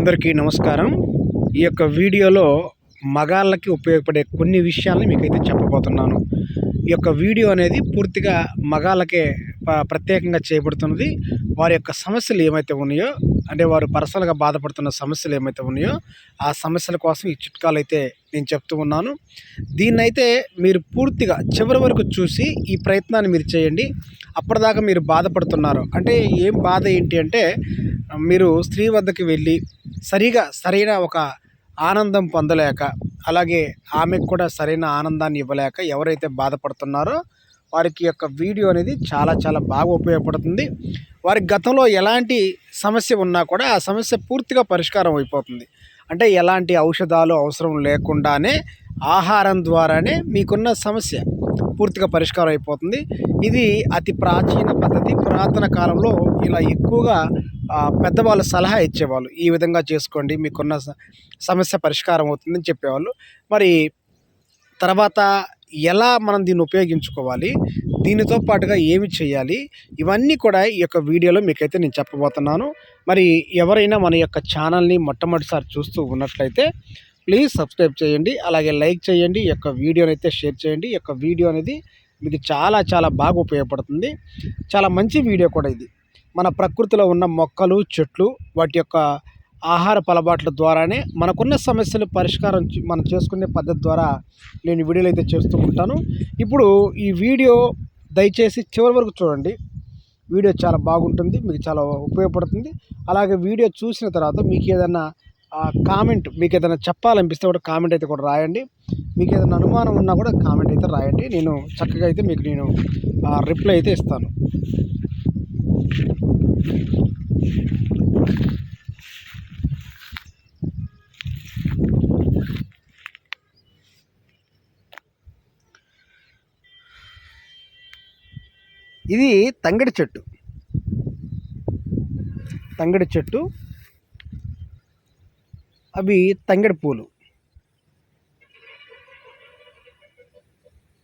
అందరికీ నమస్కారం. ఈ యొక్క వీడియోలో మగాళ్ళకి ఉపయోగపడే కొన్ని విషయాలను మీకైతే చెప్పబోతున్నాను. ఈ యొక్క వీడియో అనేది పూర్తిగా మగాళ్ళకే ప్రత్యేకంగా చేయబడుతున్నది. వారి యొక్క సమస్యలు ఏమైతే ఉన్నాయో అంటే వారు పర్సనల్గా బాధపడుతున్న సమస్యలు ఏమైతే ఉన్నాయో ఆ సమస్యల కోసం ఈ చిట్కాలు అయితే నేను చెప్తూ ఉన్నాను. దీన్నైతే మీరు పూర్తిగా చివరి వరకు చూసి ఈ ప్రయత్నాన్ని మీరు చేయండి. అప్పటిదాకా మీరు బాధపడుతున్నారు. అంటే ఏం బాధ ఏంటి అంటే మీరు స్త్రీ వద్దకు వెళ్ళి సరిగా సరైన ఒక ఆనందం పొందలేక అలాగే ఆమెకు కూడా సరైన ఆనందాన్ని ఇవ్వలేక ఎవరైతే బాధపడుతున్నారో వారికి యొక్క వీడియో అనేది చాలా చాలా బాగా ఉపయోగపడుతుంది. వారి గతంలో ఎలాంటి సమస్య ఉన్నా కూడా ఆ సమస్య పూర్తిగా పరిష్కారం అయిపోతుంది. అంటే ఎలాంటి ఔషధాలు అవసరం లేకుండానే ఆహారం ద్వారానే మీకున్న సమస్య పూర్తిగా పరిష్కారం అయిపోతుంది. ఇది అతి ప్రాచీన పద్ధతి పురాతన కాలంలో ఇలా ఎక్కువగా పెద్దవాళ్ళు సలహా ఇచ్చేవాళ్ళు. ఈ విధంగా చేసుకోండి మీకున్న స- సమస్య పరిష్కారం అవుతుందని చెప్పేవాళ్ళు. మరి తర్వాత ఎలా మనం దీన్ని ఉపయోగించుకోవాలి? దీనితో పాటుగా ఏమి చేయాలి? ఇవన్నీ కూడా ఈ యొక్క వీడియోలో మీకైతే నేను చెప్పబోతున్నాను. మరి ఎవరైనా మన యొక్క ఛానల్ని మొట్టమొదటిసారి చూస్తూ ఉన్నట్లయితే ప్లీజ్ సబ్స్క్రైబ్ చేయండి. అలాగే లైక్ చేయండి. ఈ యొక్క వీడియోని అయితే షేర్ చేయండి. ఈ యొక్క వీడియో అనేది మీకు చాలా చాలా బాగా ఉపయోగపడుతుంది. చాలా మంచి వీడియో కూడా ఇది. మన ప్రకృతిలో ఉన్న మొక్కలు చెట్లు వాటి యొక్క ఆహార అలవాట్ల ద్వారానే మనకున్న సమస్యలు పరిష్కారం చే- మనం చేసుకునే పద్ధతి ద్వారా నేను వీడియోలు అయితే చేస్తూ ఉంటాను. ఇప్పుడు ఈ వీడియో దయచేసి చివరి వరకు చూడండి. వీడియో చాలా బాగుంటుంది మీకు చాలా ఉపయోగపడుతుంది. అలాగే వీడియో చూసిన తర్వాత మీకు ఏదైనా కామెంట్ మీకు ఏదైనా చెప్పాలనిపిస్తే కూడా కామెంట్ అయితే కూడా రాయండి. మీకు ఏదైనా అనుమానం ఉన్నా కూడా కామెంట్ అయితే రాయండి. నేను చక్కగా అయితే మీకు నేను రిప్లై అయితే ఇస్తాను. ఇది తంగడి చెట్టు. తంగడి చెట్టు. అవి తంగడి పూలు.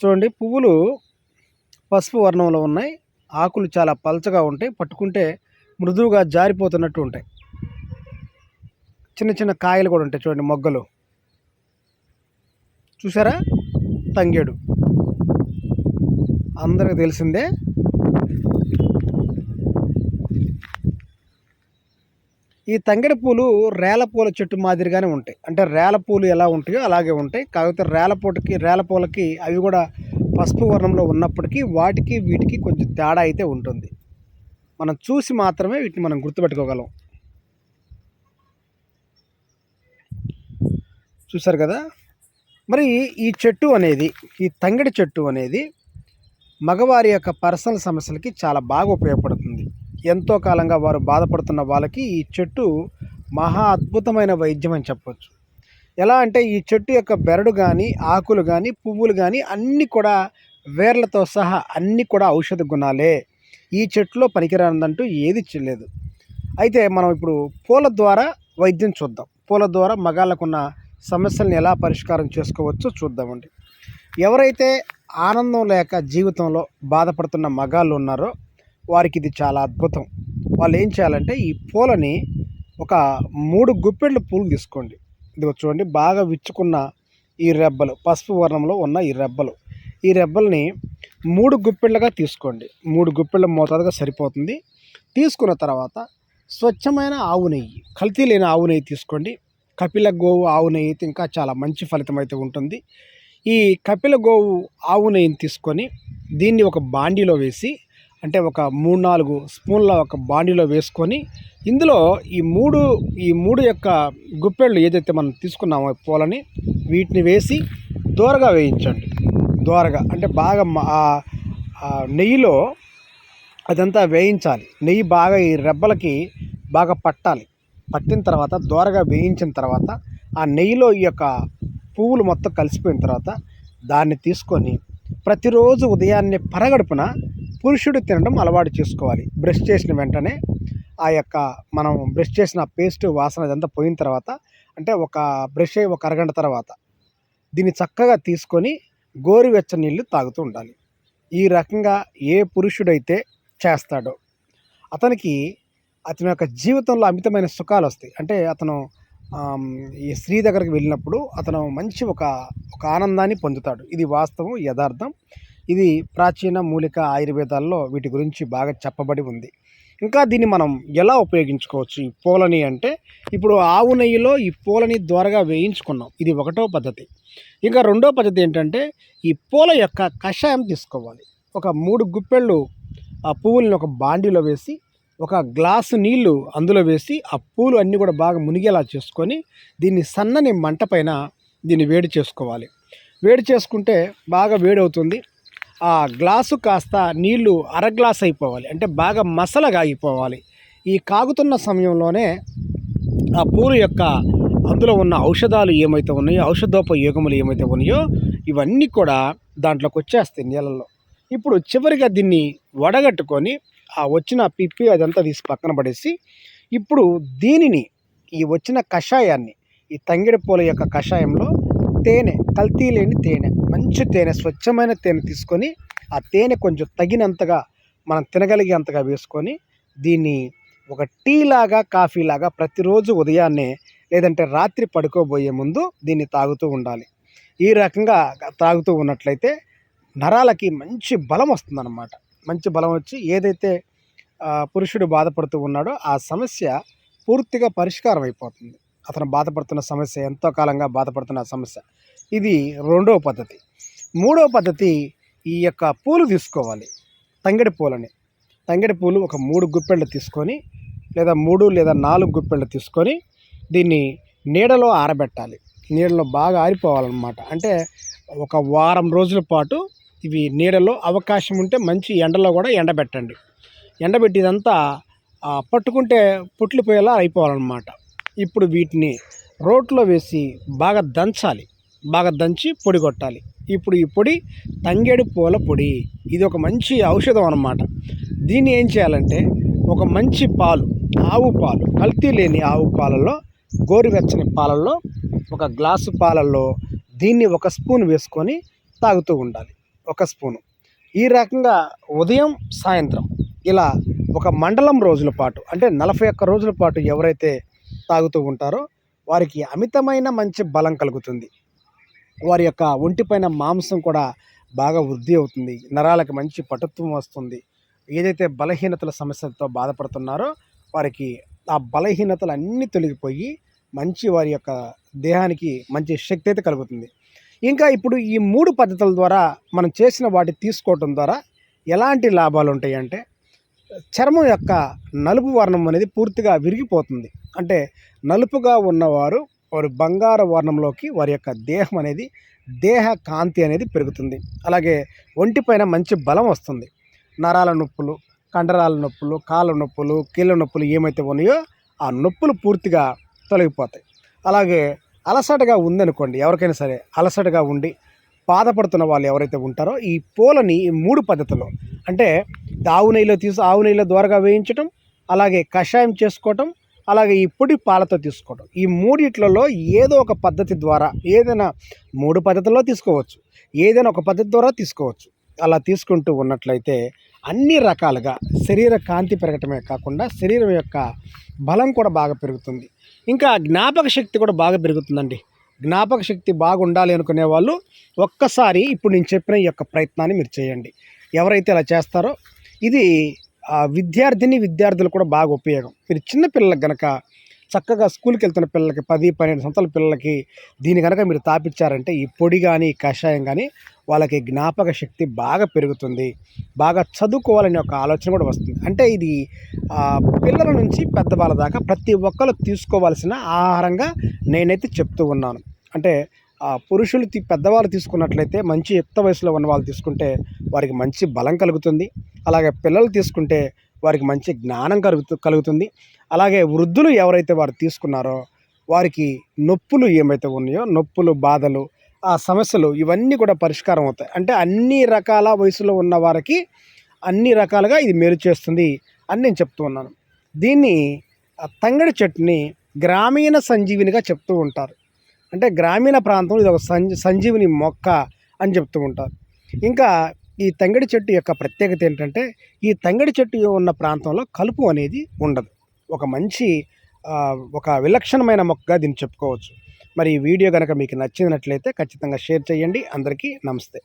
చూడండి పువ్వులు పసుపు వర్ణంలో ఉన్నాయి. ఆకులు చాలా పలచగా ఉంటాయి. పట్టుకుంటే మృదువుగా జారిపోతున్నట్టు ఉంటాయి. చిన్న చిన్న కాయలు కూడా ఉంటాయి చూడండి మొగ్గలు. చూసారా? తంగేడు. అందరికి తెలిసిందే ఈ తంగిడి పూలు రేల పూల చెట్టు మాదిరిగానే ఉంటాయి. అంటే రేల పూలు ఎలా ఉంటాయో అలాగే ఉంటాయి. కాకపోతే రేల పూటకి రేల పూలకి అవి కూడా పసుపు వర్ణంలో ఉన్నప్పటికీ వాటికి వీటికి కొంచెం తేడా అయితే ఉంటుంది. మనం చూసి మాత్రమే వీటిని మనం గుర్తుపెట్టుకోగలం. చూసారు కదా? మరి ఈ చెట్టు అనేది ఈ తంగడి చెట్టు అనేది మగవారి యొక్క పర్సనల్ సమస్యలకి చాలా బాగా ఉపయోగపడుతుంది. ఎంతో కాలంగా వారు బాధపడుతున్న వాళ్ళకి ఈ చెట్టు మహా అద్భుతమైన వైద్యం అని చెప్పొచ్చు. ఎలా అంటే ఈ చెట్టు యొక్క బెరడు కానీ ఆకులు కానీ పువ్వులు కానీ అన్నీ కూడా వేర్లతో సహా అన్నీ కూడా ఔషధ గుణాలే. ఈ చెట్టులో పనికిరానిదంటూ ఏది చెల్లేదు అయితే మనం ఇప్పుడు పూల ద్వారా వైద్యం చూద్దాం. పూల ద్వారా మగాళ్ళకున్న సమస్యలను ఎలా పరిష్కారం చేసుకోవచ్చో చూద్దామండి. ఎవరైతే ఆనందం లేక జీవితంలో బాధపడుతున్న మగాళ్ళు ఉన్నారో వారికి ఇది చాలా అద్భుతం. వాళ్ళు ఏం చేయాలంటే ఈ పూలని ఒక మూడు గుప్పెళ్ళు పూలు తీసుకోండి. ఇది చూడండి బాగా విచ్చుకున్న ఈ రెబ్బలు పసుపు వర్ణంలో ఉన్న ఈ రెబ్బలు. ఈ రెబ్బల్ని మూడు గుప్పెళ్ళగా తీసుకోండి. మూడు గుప్పెళ్ళ మోతాదుగా సరిపోతుంది. తీసుకున్న తర్వాత స్వచ్ఛమైన ఆవు నెయ్యి కల్తీ లేని ఆవు నెయ్యి తీసుకోండి. కపిల గోవు ఆవు నెయ్యి అయితే ఇంకా చాలా మంచి ఫలితం అయితే ఉంటుంది. ఈ కపిల గోవు ఆవు నెయ్యిని తీసుకొని దీన్ని ఒక బాండీలో వేసి అంటే ఒక మూడు నాలుగు స్పూన్ల ఒక బాండీలో వేసుకొని ఇందులో ఈ మూడు ఈ మూడు యొక్క గుప్పెళ్ళు ఏదైతే మనం తీసుకున్నామో పూలని వీటిని వేసి దోరగా వేయించండి. దోరగా అంటే బాగా ఆ- ఆ నెయ్యిలో అదంతా వేయించాలి. నెయ్యి బాగా ఈ రెబ్బలకి బాగా పట్టాలి. పట్టిన తర్వాత దోరగా వేయించిన తర్వాత ఆ నెయ్యిలో ఈ యొక్క పువ్వులు మొత్తం కలిసిపోయిన తర్వాత దాన్ని తీసుకొని ప్రతిరోజు ఉదయాన్నే పరగడుపున పురుషుడు తినడం అలవాటు చేసుకోవాలి. బ్రష్ చేసిన వెంటనే ఆ యొక్క మనం బ్రష్ చేసిన పేస్ట్ వాసన అదంతా పోయిన తర్వాత అంటే ఒక బ్రష్ అయ్యి ఒక అరగంట తర్వాత దీన్ని చక్కగా తీసుకొని గోరువెచ్చని నీళ్ళు తాగుతూ ఉండాలి. ఈ రకంగా ఏ పురుషుడైతే చేస్తాడో అతనికి అతని యొక్క జీవితంలో అమితమైన సుఖాలు వస్తాయి. అంటే అతను ఈ స్త్రీ దగ్గరికి వెళ్ళినప్పుడు అతను మంచి ఒక ఒక ఆనందాన్ని పొందుతాడు. ఇది వాస్తవం యథార్థం. ఇది ప్రాచీన మూలిక ఆయుర్వేదాల్లో వీటి గురించి బాగా చెప్పబడి ఉంది. ఇంకా దీన్ని మనం ఎలా ఉపయోగించుకోవచ్చు? ఈ పూలని అంటే ఇప్పుడు ఆవు నెయ్యిలో ఈ పూలని ద్వారగా వేయించుకున్నాం. ఇది ఒకటో పద్ధతి. ఇంకా రెండో పద్ధతి ఏంటంటే ఈ పూల యొక్క కషాయం తీసుకోవాలి. ఒక మూడు గుప్పెళ్ళు ఆ పువ్వుల్ని ఒక బాండీలో వేసి ఒక గ్లాసు నీళ్ళు అందులో వేసి ఆ పూలు అన్నీ కూడా బాగా మునిగేలా చేసుకొని దీన్ని సన్నని మంట పైన దీన్ని వేడి చేసుకోవాలి. వేడి చేసుకుంటే బాగా వేడి అవుతుంది ఆ గ్లాసు కాస్త నీళ్ళు అర గ్లాస్ అయిపోవాలి. అంటే బాగా మసలగా అయిపోవాలి. ఈ కాగుతున్న సమయంలోనే ఆ పూలు యొక్క అందులో ఉన్న ఔషధాలు ఏమైతే ఉన్నాయో ఔషధోపయోగములు ఏమైతే ఉన్నాయో ఇవన్నీ కూడా దాంట్లోకి వచ్చేస్తాయి నీళ్ళల్లో. ఇప్పుడు చివరిగా దీన్ని వడగట్టుకొని ఆ వచ్చిన పిప్పి అదంతా తీసి పక్కన పడేసి ఇప్పుడు దీనిని ఈ వచ్చిన కషాయాన్ని ఈ తంగిడి పూల యొక్క కషాయంలో తేనె కల్తీ లేని తేనె మంచి తేనె స్వచ్ఛమైన తేనె తీసుకొని ఆ తేనె కొంచెం తగినంతగా మనం తినగలిగేంతగా వేసుకొని దీన్ని ఒక టీ లాగా కాఫీ లాగా ప్రతిరోజు ఉదయాన్నే లేదంటే రాత్రి పడుకోబోయే ముందు దీన్ని తాగుతూ ఉండాలి. ఈ రకంగా తాగుతూ ఉన్నట్లయితే నరాలకి మంచి బలం వస్తుందన్నమాట. మంచి బలం వచ్చి ఏదైతే పురుషుడు బాధపడుతూ ఉన్నాడో ఆ సమస్య పూర్తిగా పరిష్కారం అయిపోతుంది. అతను బాధపడుతున్న సమస్య ఎంతో కాలంగా బాధపడుతున్న సమస్య. ఇది రెండవ పద్ధతి. మూడవ పద్ధతి ఈ యొక్క పూలు తీసుకోవాలి. తంగెడి పూలని. తంగెడి పూలు ఒక మూడు గుప్పెళ్ళు తీసుకొని లేదా మూడు లేదా నాలుగు గుప్పెళ్ళు తీసుకొని దీన్ని నీడలో ఆరబెట్టాలి. నీడలో బాగా ఆరిపోవాలన్నమాట. అంటే ఒక వారం రోజుల పాటు ఇవి నీడలో అవకాశం ఉంటే మంచి ఎండలో కూడా ఎండబెట్టండి. ఎండబెట్టి ఇదంతా పట్టుకుంటే పుట్లిపోయేలా అయిపోవాలన్నమాట. ఇప్పుడు వీటిని రోట్లో వేసి బాగా దంచాలి. బాగా దంచి పొడి కొట్టాలి. ఇప్పుడు ఈ పొడి తంగేడు పూల పొడి. ఇది ఒక మంచి ఔషధం అన్నమాట. దీన్ని ఏం చేయాలంటే ఒక మంచి పాలు ఆవు పాలు కల్తీ లేని ఆవు పాలలో గోరువెచ్చని పాలల్లో ఒక గ్లాసు పాలల్లో దీన్ని ఒక స్పూన్ వేసుకొని తాగుతూ ఉండాలి. ఒక స్పూను. ఈ రకంగా ఉదయం సాయంత్రం ఇలా ఒక మండలం రోజుల పాటు అంటే నలభై ఒక్క రోజుల పాటు ఎవరైతే తాగుతూ ఉంటారో వారికి అమితమైన మంచి బలం కలుగుతుంది. వారి యొక్క ఒంటిపైన మాంసం కూడా బాగా వృద్ధి అవుతుంది. నరాలకు మంచి పటుత్వం వస్తుంది. ఏదైతే బలహీనతల సమస్యలతో బాధపడుతున్నారో వారికి ఆ బలహీనతలు అన్నీ తొలగిపోయి మంచి వారి యొక్క దేహానికి మంచి శక్తి అయితే కలుగుతుంది. ఇంకా ఇప్పుడు ఈ మూడు పద్ధతుల ద్వారా మనం చేసిన వాటి తీసుకోవటం ద్వారా ఎలాంటి లాభాలు ఉంటాయి అంటే చర్మం యొక్క నలుపు వర్ణం అనేది పూర్తిగా విరిగిపోతుంది. అంటే నలుపుగా ఉన్నవారు వారు బంగారు వర్ణంలోకి వారి యొక్క దేహం అనేది దేహ కాంతి అనేది పెరుగుతుంది. అలాగే ఒంటిపైన మంచి బలం వస్తుంది. నరాల నొప్పులు కండరాల నొప్పులు కాళ్ళ నొప్పులు కీళ్ళ నొప్పులు ఏమైతే ఉన్నాయో ఆ నొప్పులు పూర్తిగా తొలగిపోతాయి. అలాగే అలసటగా ఉందనుకోండి ఎవరికైనా సరే అలసటగా ఉండి బాధపడుతున్న వాళ్ళు ఎవరైతే ఉంటారో ఈ పూలని ఈ మూడు పద్ధతుల్లో అంటే ఆవు నెయ్యిలో తీసి ఆవు నెయ్యిలో ద్వారగా వేయించటం అలాగే కషాయం చేసుకోవటం అలాగే ఈ పొడి పాలతో తీసుకోవడం ఈ మూడిట్లలో ఏదో ఒక పద్ధతి ద్వారా ఏదైనా మూడు పద్ధతుల్లో తీసుకోవచ్చు. ఏదైనా ఒక పద్ధతి ద్వారా తీసుకోవచ్చు. అలా తీసుకుంటూ ఉన్నట్లయితే అన్ని రకాలుగా శరీర కాంతి పెరగటమే కాకుండా శరీరం యొక్క బలం కూడా బాగా పెరుగుతుంది. ఇంకా జ్ఞాపక శక్తి కూడా బాగా పెరుగుతుందండి. జ్ఞాపక శక్తి బాగుండాలి అనుకునే వాళ్ళు ఒక్కసారి ఇప్పుడు నేను చెప్పిన ఈ యొక్క ప్రయత్నాన్ని మీరు చేయండి. ఎవరైతే ఇలా చేస్తారో ఇది విద్యార్థిని విద్యార్థులు కూడా బాగా ఉపయోగం. మీరు చిన్నపిల్లలకు గనక చక్కగా స్కూల్కి వెళ్తున్న పిల్లలకి పది పన్నెండు సంవత్సరాల పిల్లలకి దీని కనుక మీరు తాపించారంటే ఈ పొడి కానీ ఈ కషాయం కానీ వాళ్ళకి జ్ఞాపక శక్తి బాగా పెరుగుతుంది. బాగా చదువుకోవాలనే ఒక ఆలోచన కూడా వస్తుంది. అంటే ఇది పిల్లల నుంచి పెద్దవాళ్ళ దాకా ప్రతి ఒక్కరు తీసుకోవాల్సిన ఆహారంగా నేనైతే చెప్తూ ఉన్నాను. అంటే ఆ, పురుషులు పెద్దవాళ్ళు తీసుకున్నట్లయితే మంచి యుక్త వయసులో ఉన్న వాళ్ళు తీసుకుంటే వారికి మంచి బలం కలుగుతుంది. అలాగే పిల్లలు తీసుకుంటే వారికి మంచి జ్ఞానం కలుగుతు కలుగుతుంది. అలాగే వృద్ధులు ఎవరైతే వారు తీసుకున్నారో వారికి నొప్పులు ఏమైతే ఉన్నాయో నొప్పులు బాధలు ఆ సమస్యలు ఇవన్నీ కూడా పరిష్కారం అవుతాయి. అంటే అన్ని రకాల వయసులో ఉన్న వారికి అన్ని రకాలుగా ఇది మేలు చేస్తుంది అని నేను చెప్తూ ఉన్నాను. దీన్ని తంగడి చెట్టుని గ్రామీణ సంజీవినిగా చెప్తూ ఉంటారు. అంటే గ్రామీణ ప్రాంతంలో ఇది ఒక సంజీ సంజీవిని మొక్క అని చెప్తూ ఉంటారు. ఇంకా ఈ తంగడి చెట్టు యొక్క ప్రత్యేకత ఏంటంటే ఈ తంగడి చెట్టు ఉన్న ప్రాంతంలో కలుపు అనేది ఉండదు. ఒక మంచి ఒక విలక్షణమైన మొక్కగా దీన్ని చెప్పుకోవచ్చు. మరి ఈ వీడియో కనుక మీకు నచ్చినట్లయితే ఖచ్చితంగా షేర్ చేయండి. అందరికీ నమస్తే.